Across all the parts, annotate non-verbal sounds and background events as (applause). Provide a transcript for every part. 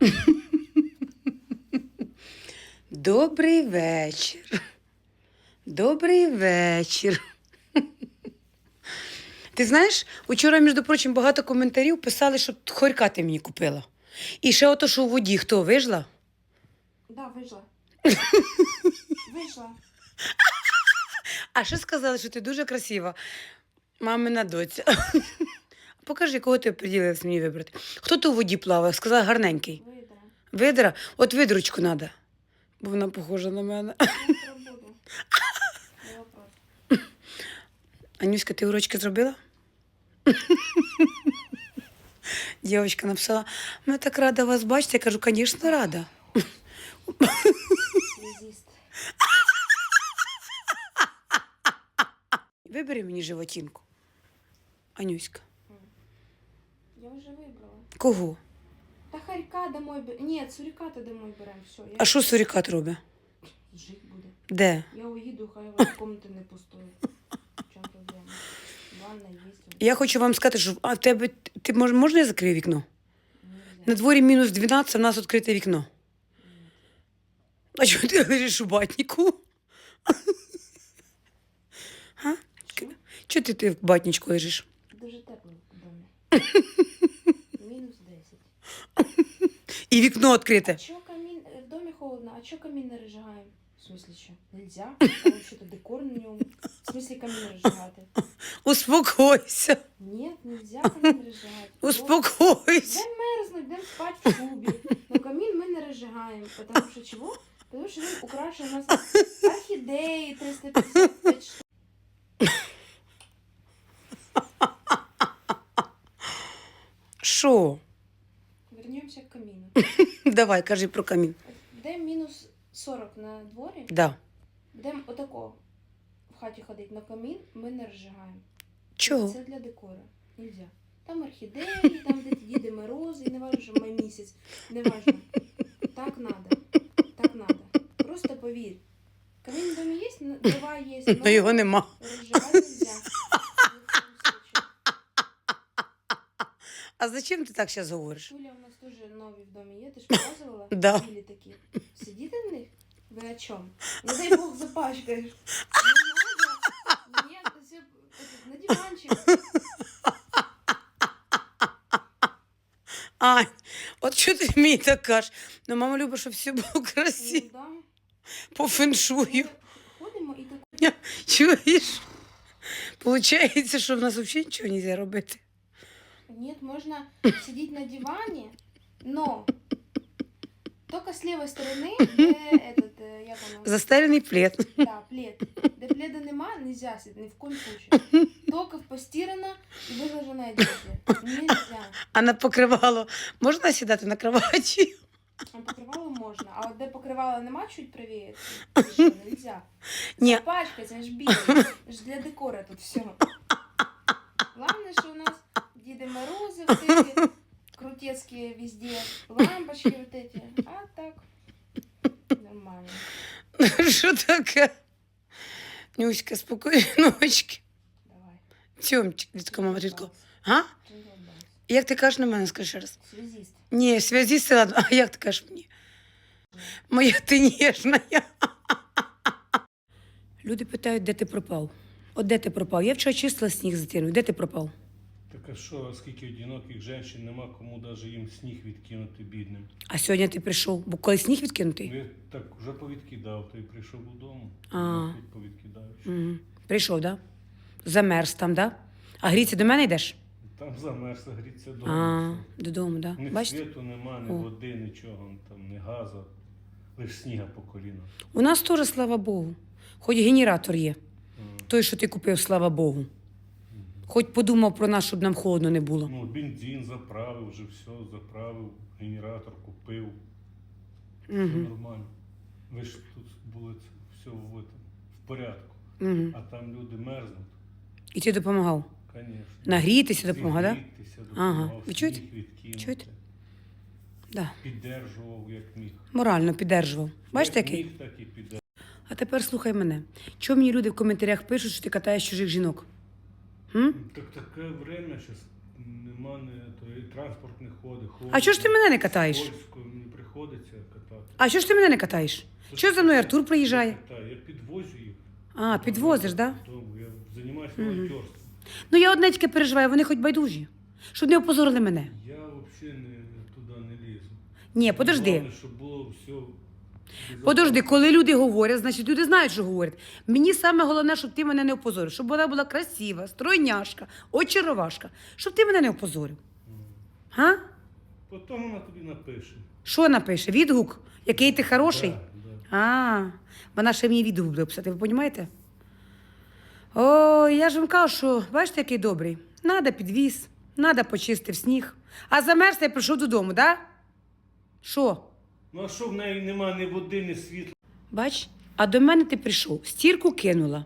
(laughs) Добрий вечір. Добрий вечір. (laughs) Ти знаєш, учора, між прочим, багато коментарів писали, що хорька ти мені купила. І ще ото, що у воді хто вижила? Да, вийшла. (laughs) Вийшла. А ще сказали, що ти дуже красива. Мамина доця. Покажи, кого ти приділився мені вибрати. Хто то у воді плавав? Сказала гарненький. Видра. Видра? От видручку треба. Бо вона похожа на мене. Анюська, ти урочки зробила? Дівчинка написала, ми так рада вас бачити. Я кажу, звісно, рада. Вибери мені животинку. Анюська. Я вже вибрала. Кого? Та харька домой бе... Ні, суриката домой беремо. Все, я А що сурікат робить? жить буде. Де? Я уїду, хай у вас комнати не пустує. Чому проблема? Ванна є. Я хочу вам сказати, що а в тебе ти мож, можна я закрию вікно? На дворі мінус 12, а в нас відкрите вікно. А чого ти лежиш у батніку? (laughs) А? Чого ти, ти в батнічку лежиш? Дуже тепло. Мінус 10. І вікно відкрите. Чо камін... е, В домі холодно, а чо камін не розжигаємо? В смислі що? Нельзя? Там що-то декор на ньому. В смислі камін розжигати? Успокойся. Ні, нельзя камін розжигати. Успокойся. Дем мерзнуть, дем спать в шубі. Но камін ми не розжигаємо. Потому що чого? Тому що він украшений у нас орхідеї 355 штук. Давай, кажи про камін. Дем мінус 40 на дворі, Да. дем отако в хаті ходить на камін, ми не розжигаємо. Чого? Це для декора. Нельзя. Там орхідеї, там де Діди Морози, і не важно, що май місяць. Не важно. Так надо. Так надо. Просто повір. Камін в домі є, н- дрова є, (laughs) Ну його нема. розжигати нельзя. Ні в коєму случаю. А зачем ти так зараз говориш? Шуля у нас теж нові в домі є, ти ж (laughs) показувала? Да. Білі такі. Сидіти в них? Ви о чому? Не дай Бог запачкаєш. Не надо. Ні, це на диванчик. Ань, от що ти мені так кажеш? Ну, мама любить, щоб все було Ну, красиво, да. по феншую. Ходимо і так Чуєш? Получається, що в нас взагалі нічого не можна робити. Нет, можно сидеть на диване, но только с левой стороны, (laughs) де этот, э, як воно? Застелений плед. Да, плед. Де пледа нема, нельзя сидеть, ни в коем случае. Только в постирано и выглаженной одежде. Нельзя. А на покривало можна сідати на кроваті? А покрывало можно. А вот де покрывала нема чуть правее, то (laughs) що, нельзя. Ні. Запачкать, аж білий. Ж для декора тут все. Крутецкие везде, лампочки вот эти. А так, нормально. Що таке? Нюська, спокійної ночки. Давай. Тьомчик, дітка, мама, дітко. А? Як ти кажеш на мене, скажи ще раз? Связист. Ні, ладно. А як ти кажеш мені? Моя ти ніжна. Люди питають, де ти пропав. От де ти пропав? Я вчора чистила сніг з дитиною. Де ти пропав? Що, скільки одиноких жінок нема кому навіть їм сніг відкинути бідним. А сьогодні ти прийшов, бо коли сніг відкинутий? Я так вже повідкидав, то й прийшов додому. А. Тут повідкидаю. ще. Угу. Прийшов, так? Да? Замерз там, так? Да? А гріться до мене йдеш? Там замерз, гріться А, вдома. додому, так. Ні Бачите? світу нема, ні О. води, нічого, там, ні газу, лише сніга по коліна. У нас теж, слава Богу. Хоч генератор є. Той, що ти купив, слава Богу. Хоч подумав про нас, щоб нам холодно не було. Ну, бензин заправив, вже все заправив, генератор купив. Все Угу. нормально. Ви ж тут були все в, этом, в порядку. Угу. А там люди мерзнуть, І ти допомагав. звісно. Нагрітися допомагав, так? Да? Зігрітися, Ага. допомагав, Ви чуєте? сніг відкинути. Чуєте? Да. Піддержував, як міг. Морально піддержував. Бачите, як який? міг, так і піддержував. А тепер слухай мене. Чому мені люди в коментарях пишуть, що ти катаєш чужих жінок? М? Так таке время зараз. нема не, то і транспорт не ходить. А чого ж ти мене не катаєш? Польську не приходиться катати. А чого ж ти мене не катаєш? Чого за мною Артур приїжджає? Катаю, Я підвозю їх. А, підвозиш, да? Додому. Я займаюся волонтерством. Ну я одне тільки переживаю, вони хоч байдужі. Щоб не опозорили мене. Я взагалі не, туди не лізу. Ні, подожди. Головне, щоб було все. Подожди, коли люди говорять, значить люди знають, що говорять. Мені саме головне, щоб ти мене не опозорив, щоб вона була красива, стройняшка, очаровашка, щоб ти мене не опозорив. Га? Потім вона тобі напише. Що напише? Відгук? Який ти хороший? Да, да. А, вона ще мені відгук буде писати, ви розумієте? Ой, я ж вам кажу, що бачите, який добрий. Надо підвіз, надо почистив сніг. А замерз я прийшов додому, да? Що? Ну а що в неї нема ні води, ні світла? Бач, а до мене ти прийшов, стірку кинула,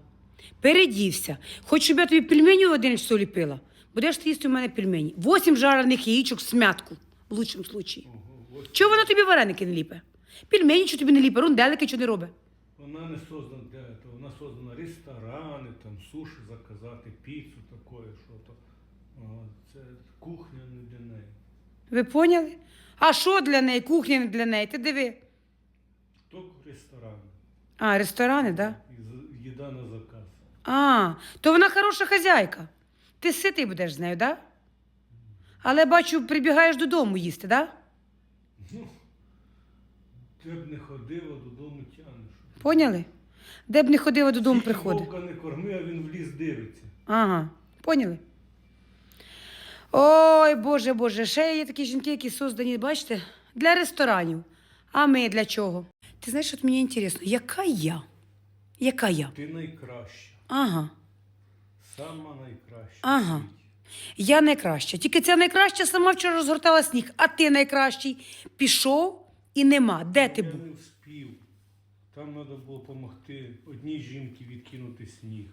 передівся. Хоч щоб я тобі пельменю один що ліпила. Будеш ти їсти у мене пельмені. Восім жарених яєчок в смятку, в лучшому случаї. Ого, ось Чого вона тобі вареники не ліпе? Пельмені що тобі не ліпе, рунделики що не робить. Вона не создана для этого. Вона создана ресторани, там суші заказати, піцу такое, що то. Це кухня не для неї. Ви поняли? А що для неї? Кухня не для неї. Ти диви. Тільки ресторани. А, ресторани, так? Да? Їда на заказ. А, то вона хороша хазяйка. Ти ситий будеш з нею, так? Да? Але бачу, прибігаєш додому їсти, так? Да? Ну, ти б не ходила, додому тянеш. Поняли? Де б не ходила додому, приходить. Вовка не корми, а він в ліс дивиться. Ага, поняли? Ой, Боже, Боже, ще є такі жінки, які создані, бачите, для ресторанів. А ми для чого? Ти знаєш, от мені цікаво, яка я? Яка я? Ти найкраща. Ага. Сама найкраща. Ага. Я найкраща. Тільки ця найкраща сама вчора розгортала сніг, а ти найкращий. Пішов і нема. Де ти Я був? не вспів. Там треба було допомогти одній жінці відкинути сніг,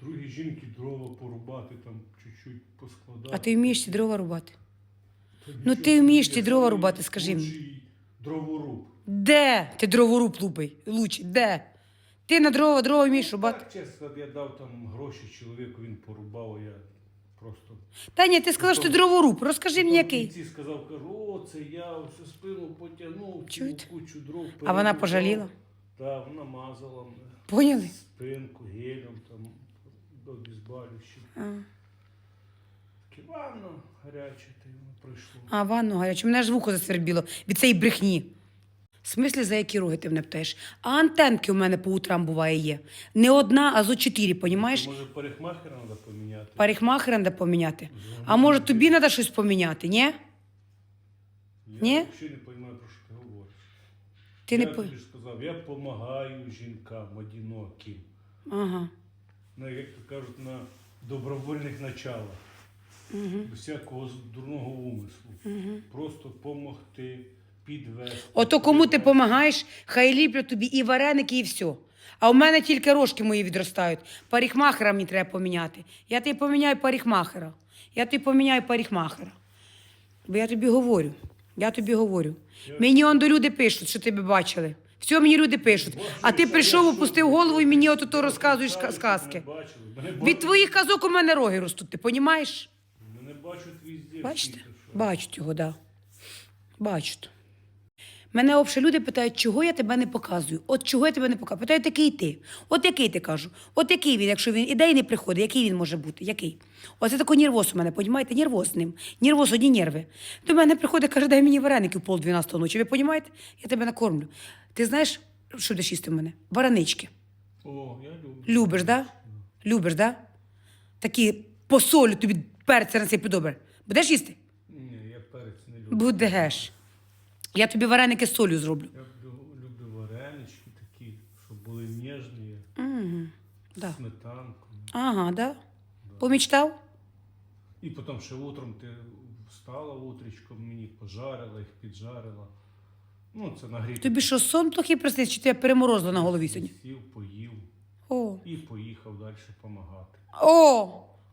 другій жінці дрова порубати, там чуть-чуть поскладати. А ти вмієш ці дрова рубати? Та Ну, нічого ти вмієш ті дрова рубати, скажи мені. лучший Дроворуб. Де ти дроворуб лупий? Лучий, де? Ти на дрова дрова вмієш рубати? Так, чесно, я дав там гроші чоловіку, він порубав, а я просто. Та ні, ти сказав, що ти дроворуб. Розкажи мені, який. кінці сказав, кажу, о, це я всю спину потягнув, Чуєте? кучу дров. А вона пожаліла? Так, вона мазала мене. Поняли? Спинку, гелем, там, А, Ківанно гаряче, ти воно пройшло. а ванну гарячу. Мене ж вухо засвербіло від цієї брехні. В смислі, за які роги ти мене питаєш? А антенки у мене по утрам буває є. Не одна, а зо чотири, понімаєш? Може, парикмахера треба поміняти? Парикмахера треба поміняти. А може тобі треба щось поміняти, ні? Я Ні? взагалі не розумію, про що ти говориш. Ти я не тобі ж сказав, я допомагаю жінкам одиноким. Ага. На, як то кажуть, на добровольних началах. Без всякого дурного умислу. Просто допомогти, підвести. Ото кому ти допомагаєш, хай ліплять тобі і вареники, і все. А у мене тільки рожки мої відростають. Парикмахера мені треба поміняти. Я тобі поміняю парикмахера. Я тобі поміняю парикмахера. Бо я тобі говорю. Я тобі говорю. Мені он до люди пишуть, що тебе бачили. Все мені люди пишуть. А ти прийшов, опустив голову і мені ото розказуєш сказки. Від твоїх казок у мене роги ростуть, ти понімаєш? Мене бачать везде. Бачите? Бачать його, так. Да. Бачать. Мене взагалі люди питають, чого я тебе не показую. От чого я тебе не показую. Питають, який ти. От який ти кажу. От який він, якщо він іде і не приходить, який він може бути? Який? Оце такий нервоз у мене, понімаєте? Нервоз з ним. Нервоз, одні нерви. До мене приходить, каже, дай мені вареники в пол 12 ночі. Ви понімаєте? Я тебе накормлю. Ти знаєш, що будеш їсти в мене? Варанички. О, я люблю. Любиш, да? Любиш, да? Такі по солі тобі перця насипі добре. Будеш їсти? Ні, я перець не люблю. Будеш. Я тобі вареники з солью зроблю. Я люблю, люблю варенички такі, щоб були ніжні, Угу. Да. сметанкою. Ага, да? Помічтав? І потім ще утром ти встала утречком, мені пожарила, їх піджарила. Ну, це нагріти. Тобі що, сон плохий приснився, чи тебе переморозило на голові сьогодні? Сів, поїв О, і поїхав далі допомагати. о,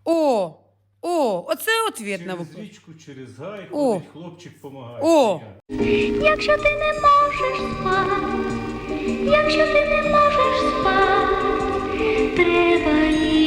о, о, оце ответ на Через вопрос. річку, через гай О. ходить хлопчик допомагає. О. Якщо ти не можеш спати, якщо ти не можеш спати, треба їсти.